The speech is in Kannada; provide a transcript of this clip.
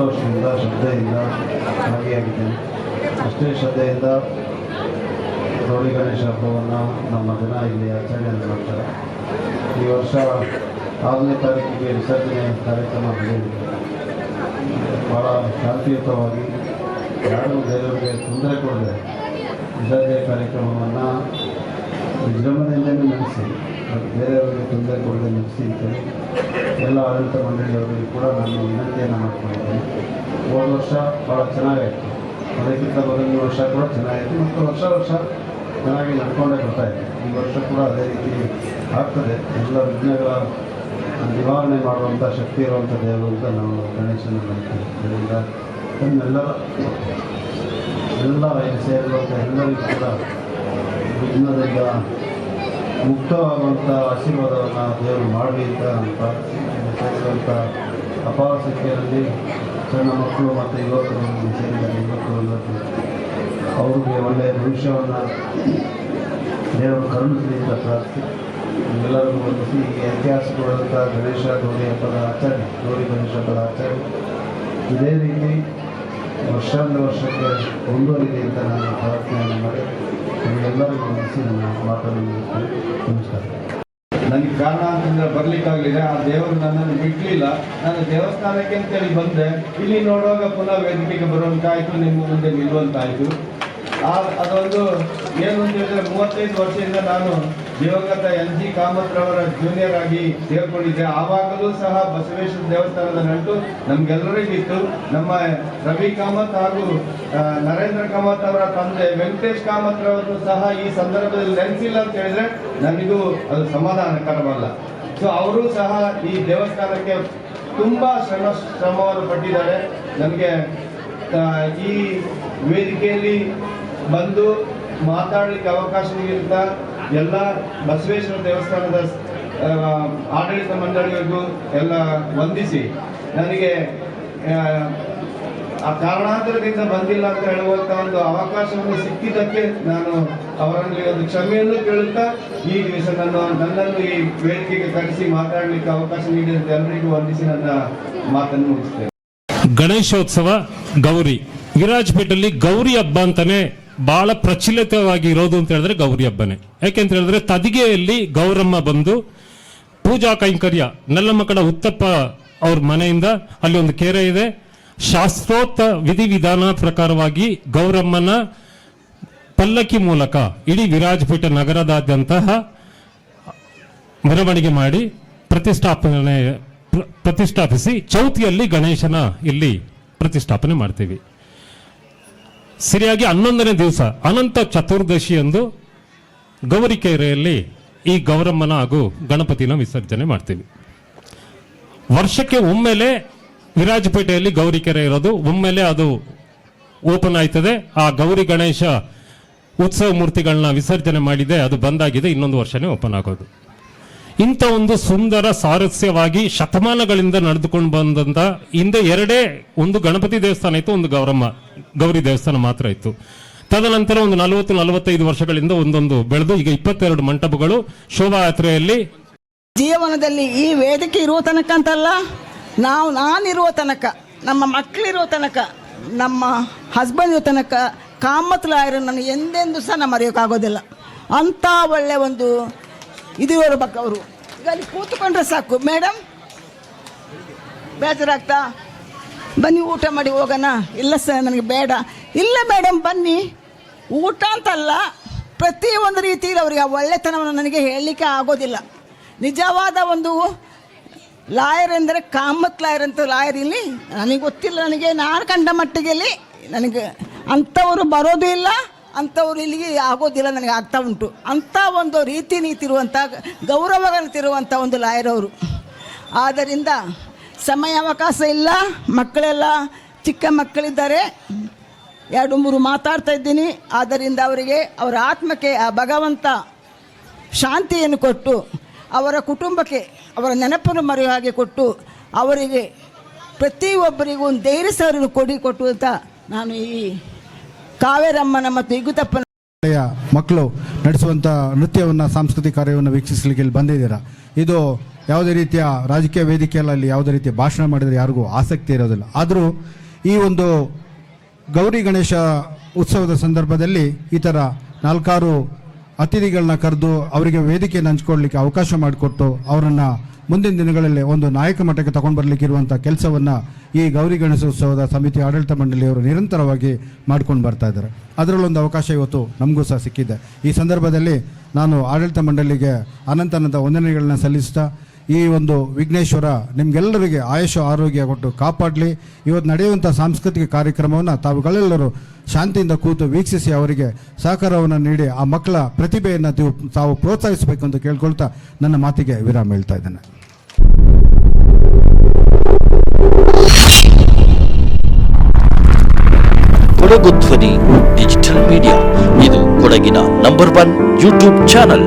ಸಂತೋಷದಿಂದ ಶ್ರದ್ಧೆಯಿಂದ ಭಾಗಿಯಾಗಿದ್ದೇನೆ ಅಷ್ಟೇ ಶ್ರದ್ಧೆಯಿಂದ ಗೌರಿ ಗಣೇಶ ಹಬ್ಬವನ್ನು ನಮ್ಮ ಜನ ಇಲ್ಲಿ ಆಚರಣೆಯನ್ನು ಮಾಡ್ತಾರೆ ಈ ವರ್ಷ ಆರನೇ ತಾರೀಕಿಗೆ ವಿಸರ್ಜನೆ ಕಾರ್ಯಕ್ರಮ ನಡೆಯಲಿದೆ ಭಾಳ ಶಾಂತಿಯುತವಾಗಿ ಯಾರು ಬೇರೆಯವರಿಗೆ ತೊಂದರೆ ಕೊಡದೆ ವಿಸರ್ಜನೆ ಕಾರ್ಯಕ್ರಮವನ್ನು ವಿಜೃಂಭಣೆಯಿಂದಲೇ ನಡೆಸಿ ಬೇರೆಯವರಿಗೆ ತೊಂದರೆ ಕೊಡದೆ ನಡೆಸಿ ಅಂತೇಳಿ ಎಲ್ಲ ಆಡಳಿತ ಮಂಡಳಿಯವರಿಗೂ ಕೂಡ ನಾನು ವಿನಂತಿಯನ್ನು ಮಾಡ್ಕೊಂಡಿದ್ದೇನೆ ಹೋದ ವರ್ಷ ಭಾಳ ಚೆನ್ನಾಗಾಯಿತು. ಅದಕ್ಕಿಂತ ಮೊದಲನೇ ವರ್ಷ ಕೂಡ ಚೆನ್ನಾಗಿತ್ತು ಮತ್ತು ವರ್ಷ ವರ್ಷ ಚೆನ್ನಾಗಿ ನಡ್ಕೊಂಡೇ ಬರ್ತಾ ಇದೆ ಈ ವರ್ಷ ಕೂಡ ಅದೇ ರೀತಿ ಆಗ್ತದೆ. ಎಲ್ಲ ವಿಘ್ನಗಳ ನಿವಾರಣೆ ಮಾಡುವಂಥ ಶಕ್ತಿ ಇರುವಂಥ ದೇವರು ಅಂತ ನಾವು ಗಣೇಶನ ಮಾಡ್ತೀವಿ ಇದರಿಂದ ನಮ್ಮೆಲ್ಲರ ಎಲ್ಲ ಸೇರಿರುವಂಥ ಎಲ್ಲರಿಗೂ ಕೂಡ ವಿಘ್ನದಿಂದ ಮುಕ್ತವಾಗುವಂಥ ಆಶೀರ್ವಾದವನ್ನು ದೇವರು ಮಾಡಲಿ ಅಂತ ಪ್ರಾರ್ಥಿಸಿ ಅಪಾರ ಸಂಖ್ಯೆಯಲ್ಲಿ ಸಣ್ಣ ಮಕ್ಕಳು ಮತ್ತು ಯುವಕರು ಸೇರಿದ್ದಾರೆ ಯುವಕರು ಅವರಿಗೆ ಒಳ್ಳೆಯ ಭವಿಷ್ಯವನ್ನು ದೇವರು ಕರುಣಿಸಲಿ ಅಂತ ಪ್ರಾರ್ಥಿಸಿ. ಎಲ್ಲರಿಗೂ ವಂದಿಸಿ ಈ ಐತಿಹಾಸಿಕವಾದಂಥ ಗಣೇಶ ಗೌರಿ ಹಬ್ಬದ ಆಚರಣೆ, ಗೌರಿ ಗಣೇಶ ಹಬ್ಬದ ಆಚರಣೆ. ಇದೇ ರೀತಿ ವರ್ಷಾಂತ ವರ್ಷಕ್ಕೆ ಮುಂದುವರಿದೆ ಅಂತ ನಾನು ಪ್ರಾರ್ಥನೆಯನ್ನು ಮಾಡಿ ನಿಮಗೆಲ್ಲರಿಗೂ ವಂದಿಸಿ ನನ್ನ ಮಾತನ್ನು ನಮಸ್ಕಾರ. ನನಗೆ ಕಾರಣಾಂತರಿಂದ ಬರ್ಲಿಕ್ಕಾಗಲಿಲ್ಲ. ಆ ದೇವರು ನನ್ನನ್ನು ಬಿಡ್ಲಿಲ್ಲ. ನಾನು ದೇವಸ್ಥಾನಕ್ಕೆ ಅಂತೇಳಿ ಬಂದೆ. ಇಲ್ಲಿ ನೋಡುವಾಗ ಪುನಃ ವೇದಿಕೆಗೆ ಬರುವಂತಾಯ್ತು, ನಿಮ್ಮ ಮುಂದೆ ನಿಲ್ಲುವಂತಾಯ್ತು. ಆ, ಅದೊಂದು ಏನು ಅಂತ ಹೇಳಿದ್ರೆ ಮೂವತ್ತೈದು ವರ್ಷದಿಂದ ನಾನು ದಿವಂಗತ ಎನ್ ಜಿ ಕಾಮತ್ರವರ ಜೂನಿಯರ್ ಆಗಿ ಸೇರ್ಕೊಂಡಿದ್ದೆ. ಆವಾಗಲೂ ಸಹ ಬಸವೇಶ್ವರ ದೇವಸ್ಥಾನದ ನಂಟು ನಮ್ಗೆಲ್ಲರಿಗಿತ್ತು. ನಮ್ಮ ರವಿ ಕಾಮತ್ ಹಾಗೂ ನರೇಂದ್ರ ಕಾಮತ್ ಅವರ ತಂದೆ ವೆಂಕಟೇಶ್ ಕಾಮತ್ ರವರು ಸಹ ಈ ಸಂದರ್ಭದಲ್ಲಿ ನೆನೆಸಿಲ್ಲ ಅಂತ ಹೇಳಿದ್ರೆ ನನಗೂ ಅದು ಸಮಾಧಾನಕರವಲ್ಲ. ಸೊ ಅವರು ಸಹ ಈ ದೇವಸ್ಥಾನಕ್ಕೆ ತುಂಬಾ ಶ್ರಮ ಶ್ರಮವನ್ನು ಪಟ್ಟಿದ್ದಾರೆ. ನನಗೆ ಆ, ಈ ವೇದಿಕೆಯಲ್ಲಿ ಬಂದು ಮಾತಾಡಲಿಕ್ಕೆ ಅವಕಾಶ ನೀಡಿದ ಎಲ್ಲ ಬಸವೇಶ್ವರ ದೇವಸ್ಥಾನದ ಆಡಳಿತ ಮಂಡಳಿಗಳಿಗೂ ಎಲ್ಲ ವಂದಿಸಿ. ನನಗೆ ಆ, ಆ ಕಾರಣಾಂತರದಿಂದ ಬಂದಿಲ್ಲ ಅಂತ ಹೇಳುವಂತ ಒಂದು ಅವಕಾಶವನ್ನು ಸಿಕ್ಕಿದ್ದಕ್ಕೆ ನಾನು ಅವರಲ್ಲಿ ಒಂದು ಕ್ಷಮೆಯನ್ನು ಕೇಳುತ್ತಾ ಈ ದಿವಸ ನನ್ನ ನನ್ನನ್ನು ಈ ವೇದಿಕೆಗೆ ಕರೆಸಿ ಮಾತಾಡಲಿಕ್ಕೆ ಅವಕಾಶ ನೀಡಿದ ಎಲ್ಲರಿಗೂ ವಂದಿಸಿ ನನ್ನ ಮಾತನ್ನು ಮುಗಿಸ್ತೇನೆ. ಗಣೇಶೋತ್ಸವ ಗೌರಿ. ವಿರಾಜ್ಪೇಟಲ್ಲಿ ಗೌರಿ ಹಬ್ಬ ಅಂತಾನೆ ಬಹಳ ಪ್ರಚಲಿತವಾಗಿ ಇರೋದು ಅಂತ ಹೇಳಿದ್ರೆ ಗೌರಿ ಹಬ್ಬನೇ. ಯಾಕೆಂತ ಹೇಳಿದ್ರೆ ತದಿಗೆಯಲ್ಲಿ ಗೌರಮ್ಮ ಬಂದು ಪೂಜಾ ಕೈಂಕರ್ಯ ನೆಲ್ಲಮಕ್ಕಳ ಉತ್ತಪ್ಪ ಅವ್ರ ಮನೆಯಿಂದ ಅಲ್ಲಿ ಒಂದು ಕೆರೆ ಇದೆ. ಶಾಸ್ತ್ರೋಕ್ತ ವಿಧಿವಿಧಾನ ಪ್ರಕಾರವಾಗಿ ಗೌರಮ್ಮನ ಪಲ್ಲಕ್ಕಿ ಮೂಲಕ, ಇಡೀ ವಿರಾಜಪೀಠ ನಗರದಾದ್ಯಂತಹ ಮೆರವಣಿಗೆ ಮಾಡಿ ಪ್ರತಿಷ್ಠಾಪನೆ ಪ್ರತಿಷ್ಠಾಪಿಸಿ ಚೌತಿಯಲ್ಲಿ ಗಣೇಶನ ಇಲ್ಲಿ ಪ್ರತಿಷ್ಠಾಪನೆ ಮಾಡ್ತೀವಿ. ಸರಿಯಾಗಿ ಹನ್ನೊಂದನೇ ದಿವಸ, ಅನಂತ ಚತುರ್ದಶಿಯಂದು ಗೌರಿಕೆರೆಯಲ್ಲಿ ಈ ಗೌರಮ್ಮನ ಹಾಗೂ ಗಣಪತಿನ ವಿಸರ್ಜನೆ ಮಾಡ್ತೀವಿ. ವರ್ಷಕ್ಕೆ ಒಮ್ಮೆಲೆ ವಿರಾಜಪೇಟೆಯಲ್ಲಿ ಗೌರಿಕೆರೆ ಇರೋದು, ಒಮ್ಮೆಲೆ ಅದು ಓಪನ್ ಆಯ್ತದೆ. ಆ ಗೌರಿ ಗಣೇಶ ಉತ್ಸವ ಮೂರ್ತಿಗಳನ್ನ ವಿಸರ್ಜನೆ ಮಾಡಿದೆ, ಅದು ಬಂದಾಗಿದೆ, ಇನ್ನೊಂದು ವರ್ಷನೇ ಓಪನ್ ಆಗೋದು. ಇಂಥ ಒಂದು ಸುಂದರ ಸಾರಸ್ಯವಾಗಿ ಶತಮಾನಗಳಿಂದ ನಡೆದುಕೊಂಡು ಬಂದಂತ ಹಿಂದೆ ಎರಡೇ ಒಂದು ಗಣಪತಿ ದೇವಸ್ಥಾನ ಇತ್ತು, ಒಂದು ಗೌರಮ್ಮ, ಗೌರಿ ದೇವಸ್ಥಾನ ಮಾತ್ರ ಇತ್ತು. ತದನಂತರ ಒಂದು ನಲವತ್ತು, ನಲವತ್ತೈದು ವರ್ಷಗಳಿಂದ ಒಂದೊಂದು ಬೆಳೆದು, ಈಗ ಇಪ್ಪತ್ತೆರಡು ಮಂಟಪಗಳು ಶೋಭಾಯಾತ್ರೆಯಲ್ಲಿ. ಜೀವನದಲ್ಲಿ ಈ ವೇದಿಕೆ ಇರುವ ತನಕ ಅಂತಲ್ಲ, ನಾವು, ನಾನಿರುವ ತನಕ, ನಮ್ಮ ಮಕ್ಕಳಿರುವ ತನಕ, ನಮ್ಮ ಹಸ್ಬೆಂಡ್ ಇರೋ ತನಕ, ಕಾಮತ್ ನನಗೆ ಎಂದೆಂದೂ ಸಹ ನಾನು ಮರೆಯೋಕ್ಕಾಗೋದಿಲ್ಲ. ಅಂಥ ಒಳ್ಳೆಯ ಒಂದು ಇದು ಬಕ್ಕ ಅವರು. ಈಗ ಅಲ್ಲಿ ಕೂತ್ಕೊಂಡ್ರೆ ಸಾಕು. ಮೇಡಮ್ ಬೇಜಾರಾಗ್ತಾ? ಬನ್ನಿ, ಊಟ ಮಾಡಿ ಹೋಗೋಣ. ಇಲ್ಲ ಸರ್, ನನಗೆ ಬೇಡ. ಇಲ್ಲ ಮೇಡಮ್ ಬನ್ನಿ. ಊಟ ಅಂತಲ್ಲ, ಪ್ರತಿ ಒಂದು ರೀತಿಯಲ್ಲಿ ಅವರಿಗೆ ಆ ಒಳ್ಳೆತನವನ್ನು ನನಗೆ ಹೇಳಲಿಕ್ಕೆ ಆಗೋದಿಲ್ಲ. ನಿಜವಾದ ಒಂದು ಲಾಯರ್ ಎಂದರೆ ಕಾಮತ್ ಲಾಯರ್ ಅಂತ ಲಾಯರ್ ಇಲ್ಲಿ. ನನಗೆ ಗೊತ್ತಿಲ್ಲ, ನನಗೆ ನಾನು ಕಂಡ ಮಟ್ಟಿಗೆ ನನಗೆ ಅಂಥವರು ಬರೋದು ಇಲ್ಲ. ಅಂಥವ್ರು ಇಲ್ಲಿಗೆ ಆಗೋದಿಲ್ಲ, ನನಗೆ ಆಗ್ತಾ ಉಂಟು. ಅಂಥ ಒಂದು ರೀತಿ ನೀತಿ ಇರುವಂಥ ಗೌರವಗಳಂತಿರುವಂಥ ಒಂದು ಲಾಯರ್ ಅವರು. ಆದ್ದರಿಂದ ಸಮಯ ಅವಕಾಶ ಇಲ್ಲ, ಮಕ್ಕಳೆಲ್ಲ, ಚಿಕ್ಕ ಮಕ್ಕಳಿದ್ದಾರೆ. ಎರಡು, ಮೂರು ಮಾತಾಡ್ತಾ ಇದ್ದೀನಿ. ಆದ್ದರಿಂದ ಅವರಿಗೆ ಅವರ ಆತ್ಮಕ್ಕೆ ಆ ಭಗವಂತ ಶಾಂತಿಯನ್ನು ಕೊಟ್ಟು, ಅವರ ಕುಟುಂಬಕ್ಕೆ ಅವರ ನೆನಪನ್ನು ಮರೆಯುವ ಹಾಗೆ ಕೊಟ್ಟು, ಅವರಿಗೆ ಪ್ರತಿಯೊಬ್ಬರಿಗೂ ಒಂದು ಧೈರ್ಯ ಕೊಡಿ ಕೊಟ್ಟು ಅಂತ ನಾನು ಈ ಕಾವೇರಮ್ಮನ ಮತ್ತು ಇಗುತಪ್ಪನ ಮಕ್ಕಳು ನಡೆಸುವಂಥ ನೃತ್ಯವನ್ನು, ಸಾಂಸ್ಕೃತಿಕ ಕಾರ್ಯವನ್ನು ವೀಕ್ಷಿಸಲಿಕ್ಕೆ ಇಲ್ಲಿ ಬಂದಿದ್ದೀರಾ? ಇದು ಯಾವುದೇ ರೀತಿಯ ರಾಜಕೀಯ ವೇದಿಕೆಯಲ್ಲಿ ಯಾವುದೇ ರೀತಿಯ ಭಾಷಣ ಮಾಡಿದರೆ ಯಾರಿಗೂ ಆಸಕ್ತಿ ಇರೋದಿಲ್ಲ. ಆದರೂ ಈ ಒಂದು ಗೌರಿ ಗಣೇಶ ಉತ್ಸವದ ಸಂದರ್ಭದಲ್ಲಿ ಈ ಥರ ನಾಲ್ಕಾರು ಅತಿಥಿಗಳನ್ನ ಕರೆದು ಅವರಿಗೆ ವೇದಿಕೆಯನ್ನು ಹಂಚ್ಕೊಡ್ಲಿಕ್ಕೆ ಅವಕಾಶ ಮಾಡಿಕೊಟ್ಟು ಅವರನ್ನು ಮುಂದಿನ ದಿನಗಳಲ್ಲಿ ಒಂದು ನಾಯಕ ಮಟ್ಟಕ್ಕೆ ತಗೊಂಡು ಬರಲಿಕ್ಕೆ ಇರುವಂಥ ಕೆಲಸವನ್ನು ಈ ಗೌರಿ ಗಣೇಶೋತ್ಸವದ ಸಮಿತಿ ಆಡಳಿತ ಮಂಡಳಿಯವರು ನಿರಂತರವಾಗಿ ಮಾಡ್ಕೊಂಡು ಬರ್ತಾ ಇದ್ದಾರೆ. ಅದರಲ್ಲೊಂದು ಅವಕಾಶ ಇವತ್ತು ನಮಗೂ ಸಹ ಸಿಕ್ಕಿದೆ. ಈ ಸಂದರ್ಭದಲ್ಲಿ ನಾನು ಆಡಳಿತ ಮಂಡಳಿಗೆ ಅನಂತ ಅನಂತ ವಂದನೆಗಳನ್ನ ಸಲ್ಲಿಸ್ತಾ ಈ ಒಂದು ವಿಘ್ನೇಶ್ವರ ನಿಮಗೆಲ್ಲರಿಗೆ ಆಯುಷ ಆರೋಗ್ಯ ಕೊಟ್ಟು ಕಾಪಾಡಲಿ. ಇವತ್ತು ನಡೆಯುವಂಥ ಸಾಂಸ್ಕೃತಿಕ ಕಾರ್ಯಕ್ರಮವನ್ನು ತಾವುಗಳೆಲ್ಲರೂ ಶಾಂತಿಯಿಂದ ಕೂತು ವೀಕ್ಷಿಸಿ ಅವರಿಗೆ ಸಹಕಾರವನ್ನು ನೀಡಿ ಆ ಮಕ್ಕಳ ಪ್ರತಿಭೆಯನ್ನು ತಾವು ತಾವು ಪ್ರೋತ್ಸಾಹಿಸಬೇಕು ಅಂತ ಕೇಳ್ಕೊಳ್ತಾ ನನ್ನ ಮಾತಿಗೆ ವಿರಾಮ ಹೇಳ್ತಾ ಇದ್ದೇನೆ. ಕೊಡಗು ಧ್ವನಿ ಡಿಜಿಟಲ್ ಮೀಡಿಯಾ. ಇದು ಕೊಡಗಿನ ನಂಬರ್ ಒನ್ ಯೂಟ್ಯೂಬ್ ಚಾನಲ್.